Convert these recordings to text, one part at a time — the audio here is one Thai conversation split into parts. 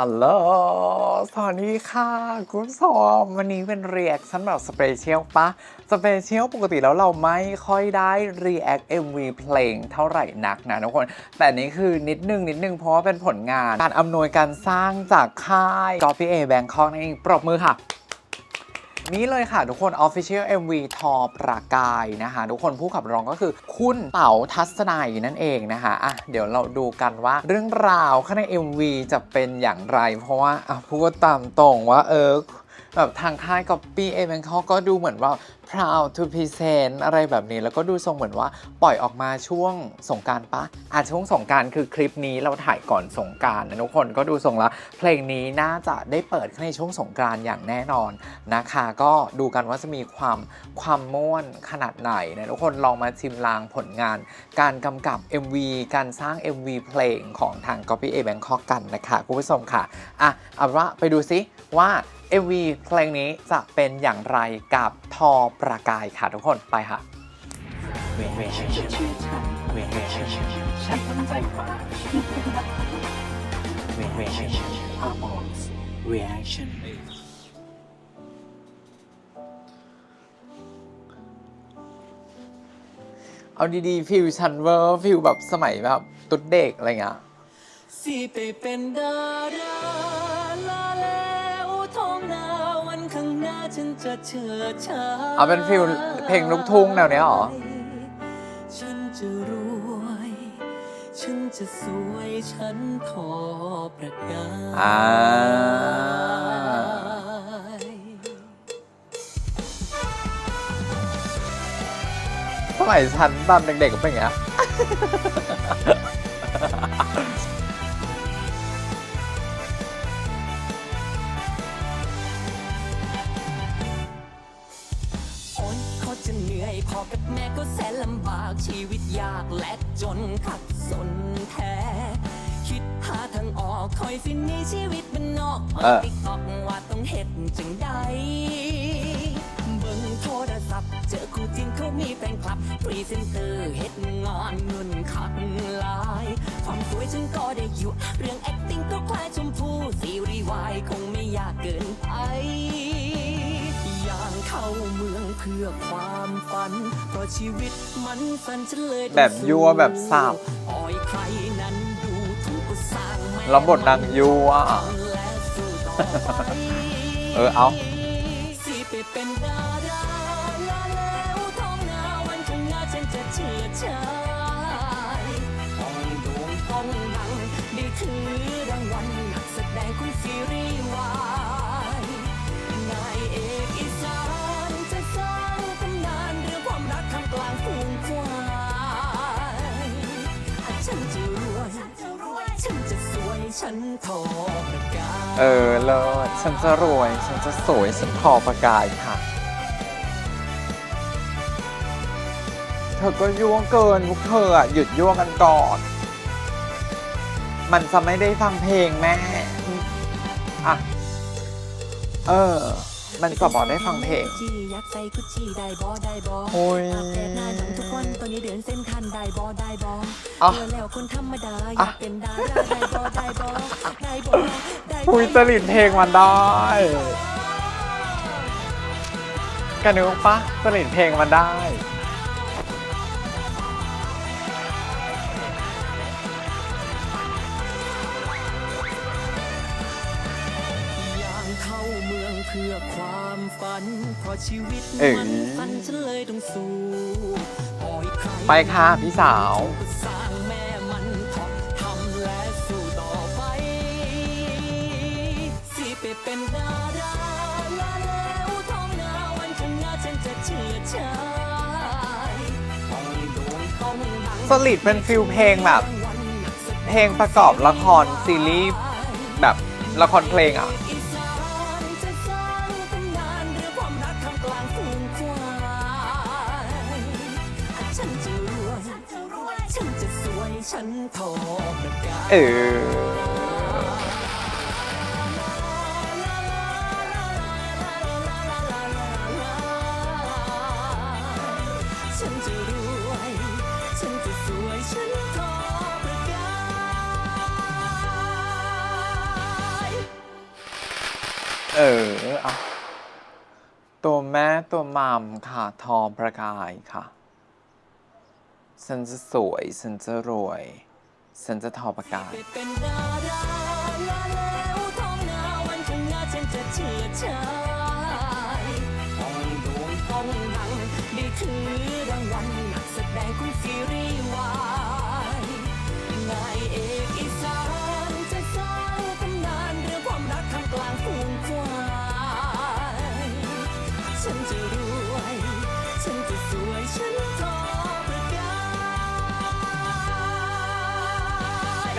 ฮัลโหล สวัสดีค่ะ คุณผู้ชมวันนี้เป็นเรียกฉันแบบสเปเชียลปะ สเปเชียลปกติแล้วเราไม่ค่อยได้รีแอค MV เพลงเท่าไหร่นักนะทุกคน แต่นี่คือนิดนึง นิดนึง เพราะว่าเป็นผลงาน การอำนวยการสร้างจากค่าย Copy A Bangkok นั่นเอง ปรบมือค่ะ นี่เลยค่ะ ทุกคน Official MV ทอประกายนะคะ ทุกคนผู้ขับร้องก็คือ คุณเต๋าทัศนัยนั่นเองนะคะอะเดี๋ยวเราดูกันว่าเรื่องราวข้างใน MV จะเป็นอย่างไร เพราะว่าอะพูดตามตรงว่าเออแบบทางค่าย Copy A Bangkok ก็ดูเหมือนว่า proud to present อะไรแบบนี้แล้วก็ดูทรงเหมือนว่าปล่อยออกมาช่วงสงการปะอะช่วงสงการคือคลิปนี้เราถ่ายก่อนสงการนะทุกคนก็ดูทรงแล้วเพลงนี้น่าจะได้เปิดในช่วงสงกานต์อย่างแน่นอนนะคะ ก็ดูกันว่าจะมีความความม่วนขนาดไหนนะทุกคนลองมาชิมลางผลงาน การกำกับ MV การสร้าง MV เพลงของทาง Copy A Bangkok กันนะคะคุณผู้ชมค่ะอะเอาเป็นว่าไปดูซิว่า MV เพลงนี้จะเป็นอย่างไรกับทอประกายค่ะทุกคนไปค่ะเวเวฉันเชื่อฉันเวเวฉันฉันตั้งใจมากเวเวฉันฮอร์โมน reaction เอาดีๆฟิลชันเวอร์ฟิลแบบสมัยแบบตุ๊ดเด็กอะไรเงี้ยสิไปเป็นดาราลาแล้ว เชิดชายเอาเป็นฟิลเพลงลูกทุ่งแนวเนี้ยเหรอ ฉันจะรวย ฉันจะสวย ฉันพอประกาอ่ายสมัยฉันตอนเด็กๆก็เป็นอย่างเงี้ย พอกับแม่ก็แสนลำบากชีวิตยากและจนขัดสนแท้ คิดหาทางออกคอยสิหนี้ชีวิตมันนอกเออ ติ๊กตอกว่าต้องเฮ็ดจังใดเบิ่งโทรศัพท์เจอคู่จริงเขามีแฟนคลับพรีเซนเตอร์เฮ็ดงานเงินขัดหลาย ความสวยฉันก็ได้อยู่ เรื่อง acting ก็คล้ายชมพู่ซีรีส์วายคงไม่ยากเกินไปอ ย่างเข้าเมืองเพื่อความฝันเพราะชีวิตมันสั้นฉันเลยต้องแบบยั่วแบบสับปล่อยใครนั้นดูถูกก็สร้างแม่แล้วบทนางยัวและสู้ต่อไปเออเอาสิไปเป็นดาราลาแล้วท้องนาวันข้างหน้าฉันจะเชื่อชายต้องโด่งต้องดังได้ถือรางวัลนักแสดงคุณซีรีส์วายนาย เอกอีสานจะสร้างตำนานเรื่องความรักทามกลางฝูงควายฉันจะรวย ฉันจะสวย ฉันทอประกาศเออเลิศฉันจะรวย ฉันจะสวยฉันพอประกายค่ะ เธอก็ยั่วเกินพวกเธออะหยุดยั่วกันก่อน มันจะไม่ได้ฟังเพลงแม่ อะ เออ มันจะบอกได้ฟังเพลงจีอยากใส่กุชชี่ได้บอได้บอโอ้ยอาบแดดหน้าหนังทุกวันตอนนี้เดินเส้นทันได้บอได้บออะเจอแล้วคนธรรมดาออะยากเป็นดาราได้บอได้บอได้บอได้บอคุยจริตเพลงมันได้กันนึกปะจริตเพลงมันได้ เพราะชีวิตเอ๋ยมันสั้นฉันเลยต้องสู้ปล่อยใครไปค่ะพี่สาวก็สร้างแม่มันทอทำและสู้ต่อไปสิไปเป็นดาราลาแล้วท้องนาวันข้างหน้าฉันจะเชื่อชายต้องโด่งต้องดัง สลิดเป็นฟิลเพลงแบบ เพลงประกอบละครซีรีส์แบบละครเพลงอะ ฉันทอประกาศเออฉันจะรวย ฉันจะสวย ฉันทอประกายเออเอาตัวแม่ตัวมัมค่ะ ทอประกายค่ะ ฉันจะสวย ฉันจะรวย ฉันจะทอประกายไปเป็นดาราลาแล้วท้องนาวันข้างหน้าฉันจะเชื่อชายต้องโด่งต้องดังได้ถือรางวัลนักกานจะสร้างตำนานเรื่องความรักทำกลางฝูงควายฉันจะรวย ฉันจะสวย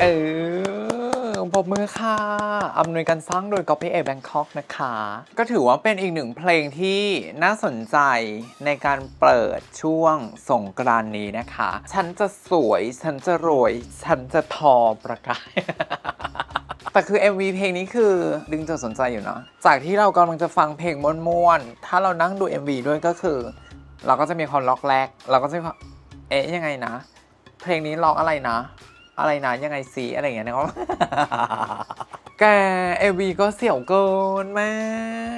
เออปรบมือค่ะ อำนวยการสร้างโดย Copy A Bangkok นะคะ ก็ถือว่าเป็นอีกหนึ่งเพลงที่น่าสนใจในการเปิดช่วงสงกรานนี้นะคะ ฉันจะสวย ฉันจะรวย ฉันจะทอประกายแต่คือ MV เพลงนี้คือดึงจุดสนใจอยู่เนาะ จากที่เรากำลังจะฟังเพลงม่วนๆ ถ้าเรานั่งดู MV ด้วยก็คือ เราก็จะมีความล็อกแรก เราก็จะเอ๊ะยังไงนะ เพลงนี้ร้องอะไรนะ อะไรนะยังไงสีอะไรอย่างเงี้ยนะครับ แกเอวีก็เสี่ยวเกินแม่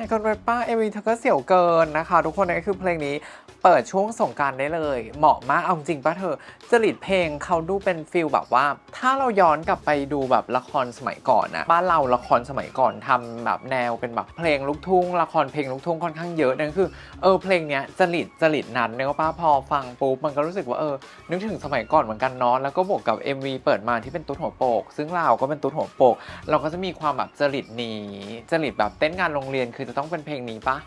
คนไปป้าเอวีเธอก็เสี่ยวเกินนะคะ ทุกคนนี่คือเพลงนี้ เปิดช่วงสงการได้เลย เหมาะมากเอาจริงป้าเธอจริตเพลงเขาดูเป็นฟิลแบบว่า ถ้าเราย้อนกลับไปดูแบบละครสมัยก่อนนะบ้านเราละครสมัยก่อนทำแบบแนวเป็นแบบเพลงลูกทุ่งละครเพลงลูกทุ่งค่อนข้างเยอะนั่นคือเออเพลงเนี้ยจริตจริตนั้นเนี่ยป้าพอฟังปุ๊บมันก็รู้สึกว่าเออนึกถึงสมัยก่อนเหมือนกันเนาะแล้วก็บวกกับ MV เปิดมาที่เป็นตุ๊ดหัวโปก ซึ่งเราก็เป็นตุ๊ดหัวโปก เราก็จะมีความแบบจริตนี้จริตแบบเต้นงานโรงเรียนคือจะต้องเป็นเพลงนี้ปะ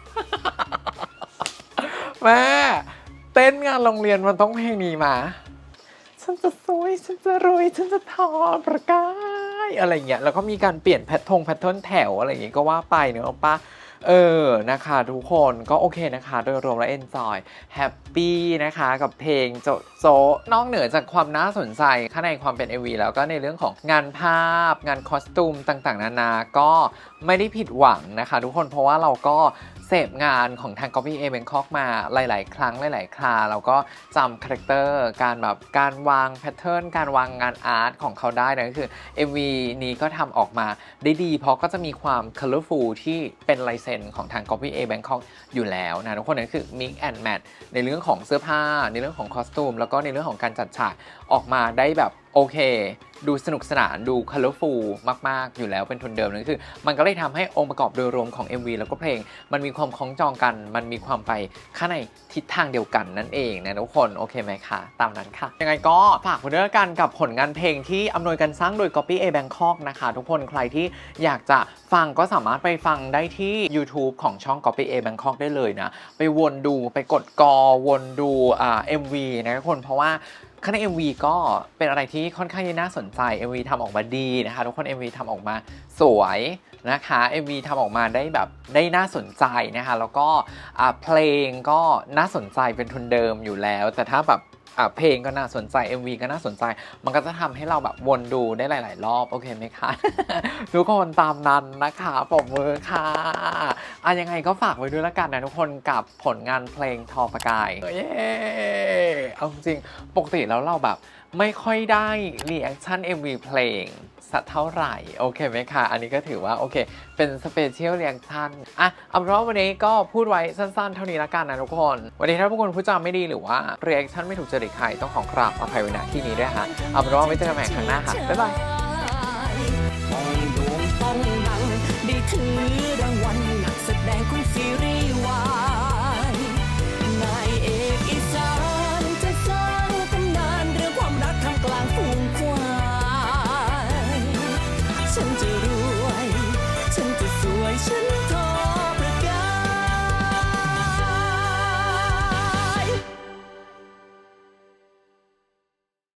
แม่เต้นงานโรงเรียนมันต้องเพลงนี้มา ฉันจะสวย ฉันจะรวย ฉันจะทอประกาย อะไรเงี้ย แล้วก็มีการเปลี่ยนแพททงแพทเทิร์นแถวอะไรอย่างงี้ก็ว่าไปเนอะป้าเออ นะคะทุกคนก็โอเคนะคะ โดยรวมแล้ว enjoy happy นะคะ กับเพลงโจโจนอกเหนือจากความน่าสนใจ ข้างในความเป็น MV แล้วก็ในเรื่องของงานภาพ งานคอสตูมต่างๆ นานา ก็ไม่ได้ผิดหวังนะคะ ทุกคนเพราะว่าเราก็ เสพงานของทาง Copy A Bangkok มาหลาย ๆ ครั้งหลาย ๆ คราเราก็จำคาแรคเตอร์การแบบการวางแพทเทิร์นการวางงานอาร์ตของเขาได้นะก็คือ MV นี้ก็ทำออกมาได้ดี เพราะก็จะมีความ colorful ที่เป็นลายเซ็นของทาง Copy A Bangkok อยู่แล้วนะทุกคนนั่นคือ mix and match ในเรื่องของเสื้อผ้า ในเรื่องของคอสตูมแล้วก็ในเรื่องของการจัดฉากออกมาได้แบบ โอเค ดูสนุกสนานดู colorful มาก ๆ อยู่แล้วเป็นทุนเดิมนั่นคือ มันก็เลยทำให้องค์ประกอบโดยรวมของ MV แล้วก็เพลง มันมีความคล้องจองกัน มันมีความไปข้างในทิศทางเดียวกันนั่นเองนะทุกคน โอเคไหมคะ ตามนั้นค่ะ ยังไงก็ฝากไว้ด้วยกันกับผลงานเพลงที่อำนวยการสร้างโดย Copy A Bangkok นะคะ ทุกคนใครที่อยากจะฟังก็สามารถไปฟังได้ที่ YouTube ของช่อง Copy A Bangkok ได้เลยนะ ไปวนดูไปกดกอวนดูอ่า MV นะทุกคนเพราะว่า ข้างใน MV ก็เป็นอะไรที่ค่อนข้างน่าสนใจ MV ทำออกมาดีนะคะทุกคน MV ทำออกมาสวยนะคะ MV ทำออกมาได้แบบได้น่าสนใจนะคะแล้วก็เพลงก็น่าสนใจเป็นทุนเดิมอยู่แล้ว แต่ถ้าแบบเพลงก็น่าสนใจ MV ก็น่าสนใจ มันก็จะทำให้เราแบบวนดูได้หลาย ๆ รอบ โอเคไหมคะ ทุกคนตามนั้นนะคะปรบมือค่ะ อะยังไงก็ฝากไว้ด้วยละกันนะทุกคนกับผลงานเพลงทอประกายเย้เอาจริงปกติแล้วเราแบบไม่ค่อยได้รีแอคชั่น MV เพลงสักเท่าไหร่ โอเคไหมคะ อันนี้ก็ถือว่า โอเค เป็นสเปเชียลเรีแอคชั่นอะเอาเป็นว่าวันนี้ก็พูดไว้สั้นๆ เท่านี้ละกันนะทุกคน วันนี้ถ้าทุกคนพูดจาไม่ดีหรือว่าเรีแอคชั่นไม่ถูกจริตใครต้องขอกราบอภัยไว้ณที่นี้ด้วยค่ะ เอาเป็นว่าไว้เจอกันใหม่ครั้งหน้าค่ะ บ๊ายบาย แบ่งคุณซีรีส์วาย